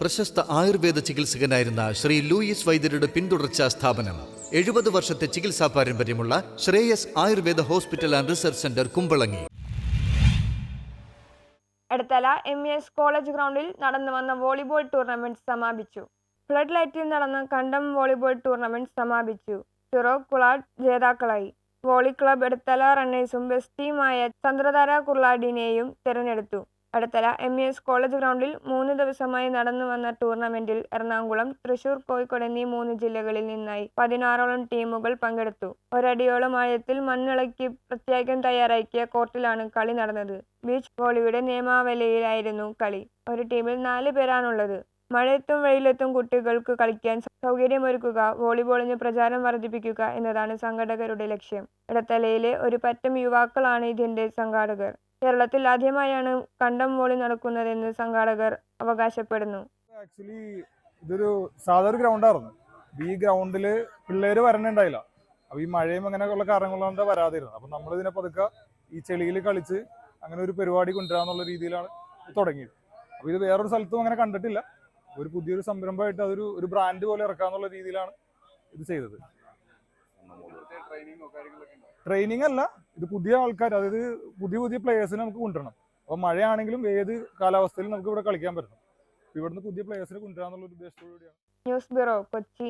പ്രശസ്ത ആയുർവേദ ചികിത്സകനായിരുന്ന ശ്രീ ലൂയിസ് വൈദ്യരുടെ പിന്തുടർച്ചാ സ്ഥാപനം. എഴുപത് വർഷത്തെ ചികിത്സാ പാരമ്പര്യമുള്ള Shreyas Ayurveda hospital and research centre Kumbalangi. Edathala M S college ഗ്രൗണ്ടിൽ നടന്നു വന്ന വോളിബോൾ ടൂർണമെന്റ് സമാപിച്ചു. ഫ്ലഡ് ലൈറ്റിൽ നടന്ന കണ്ടം വോളിബോൾ ടൂർണമെന്റ് സമാപിച്ചു. ചിറോ കുളാഡ് ജേതാക്കളായി. വോളി ക്ലബ് എടത്തല റണ്ണേഴ്സും ബെസ്റ്റ് ചന്ദ്രധാര കുർലാഡിനെയും തിരഞ്ഞെടുത്തു. എടത്തല എം എസ് കോളേജ് ഗ്രൗണ്ടിൽ മൂന്ന് ദിവസമായി നടന്നു വന്ന ടൂർണമെന്റിൽ എറണാകുളം തൃശൂർ കോഴിക്കോട് എന്നീ മൂന്ന് ജില്ലകളിൽ നിന്നായി പതിനാറോളം ടീമുകൾ പങ്കെടുത്തു. ഒരടിയോളം ആഴത്തിൽ മണ്ണിളക്കി പ്രത്യേകം തയ്യാറാക്കിയ കോർട്ടിലാണ് കളി നടന്നത്. ബീച്ച് വോളിയുടെ നിയമാവലിയിലായിരുന്നു കളി. ഒരു ടീമിൽ നാല് പേരാണുള്ളത്. മഴയത്തും വെയിലത്തും കുട്ടികൾക്ക് കളിക്കാൻ സൗകര്യമൊരുക്കുക വോളിബോളിന് പ്രചാരം വർദ്ധിപ്പിക്കുക എന്നതാണ് സംഘടകരുടെ ലക്ഷ്യം. ഇടത്തലയിലെ ഒരു പറ്റം യുവാക്കളാണ് ഇതിന്റെ സംഘാടകർ. കേരളത്തിൽ ആദ്യമായാണ് കണ്ടം വോളി നടക്കുന്നതെന്ന് സംഘാടകർ അവകാശപ്പെടുന്നു. ആക്ച്വലി ഇതൊരു സാധാരണ ഒരു ഗ്രൗണ്ടായിരുന്നു ഈ ഗ്രൗണ്ടിൽ പിള്ളേര് വരണുണ്ടായില്ല. അപ്പൊ ഈ മഴയും അങ്ങനെയുള്ള കാരണങ്ങളാണ് വരാതിരുന്നത്. അപ്പൊ നമ്മൾ ഇതിനെ പതുക്കെ ഈ ചെളിയിൽ കളിച്ച് അങ്ങനെ ഒരു പരിപാടി കൊണ്ടുവരാന്നുള്ള രീതിയിലാണ് തുടങ്ങിയത്. അപ്പൊ ഇത് വേറൊരു സ്ഥലത്തും അങ്ങനെ കണ്ടിട്ടില്ല. ഒരു പുതിയൊരു സംരംഭമായിട്ട് അതൊരു ഒരു ബ്രാൻഡ് പോലെ ഇറക്കാന്നുള്ള രീതിയിലാണ് ഇത് ചെയ്തത്. ട്രെയിനിങ് അല്ല. ഇത് പുതിയ ആൾക്കാർ അതായത് പുതിയ പുതിയ പ്ലേയേഴ്സിനെ നമുക്ക് കൊണ്ടുവരണം. അപ്പോൾ മഴയാണെങ്കിലും ഏത് കാലാവസ്ഥയിലും നമുക്ക് ഇവിടെ കളിക്കാൻ പറ്റണം. ഇവിടുന്ന് പുതിയ പ്ലേയേഴ്സിനെ കൊണ്ടുവരാന്നുള്ള ഒരു ഉദ്ദേശത്തോടു കൂടിയാണ് ന്യൂസ് ബ്യൂറോ കൊച്ചി.